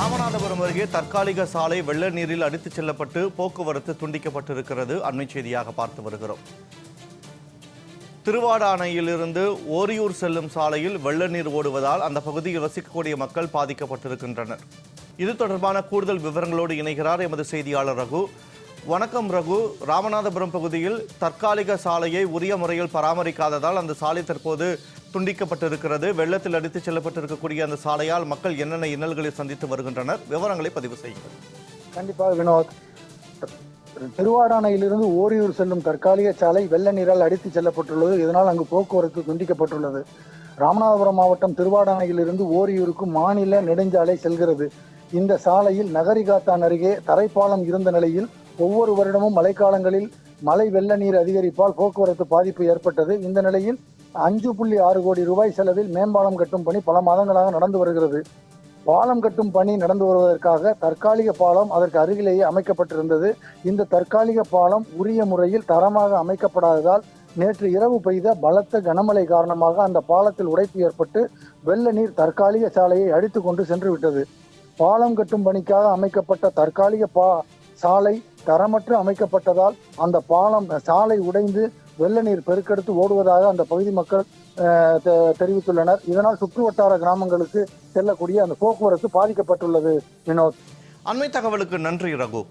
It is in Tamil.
ராமநாதபுரம் அருகே தற்காலிக சாலை வெள்ள நீரில் அடித்துச் செல்லப்பட்டு போக்குவரத்து துண்டிக்கப்பட்டிருக்கிறது. அண்மை செய்தியாக பார்த்து வருகிறோம். திருவாடானையிலிருந்து ஓரியூர் செல்லும் சாலையில் வெள்ள நீர் ஓடுவதால் அந்த பகுதியில் வசிக்கக்கூடிய மக்கள் பாதிக்கப்பட்டிருக்கின்றனர். இது தொடர்பான கூடுதல் விவரங்களோடு இணைகிறார் எமது செய்தியாளர் ரகு. வணக்கம் ரகு. ராமநாதபுரம் பகுதியில் தற்காலிக சாலையை உரிய முறையில் பராமரிக்காததால் அந்த சாலை தற்போது துண்டிக்கப்பட்டிருக்கிறது. வெள்ளத்தில் அடித்துச் செல்லப்பட்டிருக்கக்கூடிய அந்த சாலையால் மக்கள் என்னென்ன இன்னல்களை சந்தித்து வருகின்றனர்? விவரங்களை பதிவு செய்யுங்கள். கண்டிப்பாக வினோத் திருவாடானையிலிருந்து ஓரியூர் செல்லும் தற்காலிக சாலை வெள்ள நீரால் அடித்து செல்லப்பட்டுள்ளது. இதனால் அங்கு போக்குவரத்து துண்டிக்கப்பட்டுள்ளது. ராமநாதபுரம் மாவட்டம் திருவாடானையிலிருந்து ஓரியூருக்கு மாநில நெடுஞ்சாலை செல்கிறது. இந்த சாலையில் நகரிகாத்தான் அருகே தரைப்பாலம் இருந்த நிலையில் ஒவ்வொரு வருடமும் மழைக்காலங்களில் மழை வெள்ள நீர் அதிகரிப்பால் போக்குவரத்து பாதிப்பு ஏற்பட்டது. இந்த நிலையில் அஞ்சு புள்ளி ஆறு கோடி ரூபாய் செலவில் மேம்பாலம் கட்டும் பணி பல மாதங்களாக நடந்து வருகிறது. பாலம் கட்டும் பணி நடந்து வருவதற்காக தற்காலிக பாலம் அதற்கு அருகிலேயே அமைக்கப்பட்டிருந்தது. இந்த தற்காலிக பாலம் உரிய முறையில் தரமாக அமைக்கப்படாததால் நேற்று இரவு பெய்த பலத்த கனமழை காரணமாக அந்த பாலத்தில் உடைப்பு ஏற்பட்டு வெள்ள நீர் தற்காலிக சாலையை அடித்து கொண்டு சென்று விட்டது பாலம் கட்டும் பணிக்காக அமைக்கப்பட்ட தற்காலிக பா சாலை தரமற்று அமைக்கப்பட்டதால் அந்த பாலம் சாலை உடைந்து வெள்ள நீர் பெருக்கெடுத்து ஓடுவதாக அந்த பகுதி மக்கள் தெ- தெரிவித்துள்ளனர். இதனால் சுற்று வட்டார கிராமங்களுக்கு செல்லக்கூடிய அந்த போக்குவரத்து பாதிக்கப்பட்டுள்ளது வினோத். அண்மை தகவலுக்கு நன்றி ரகு.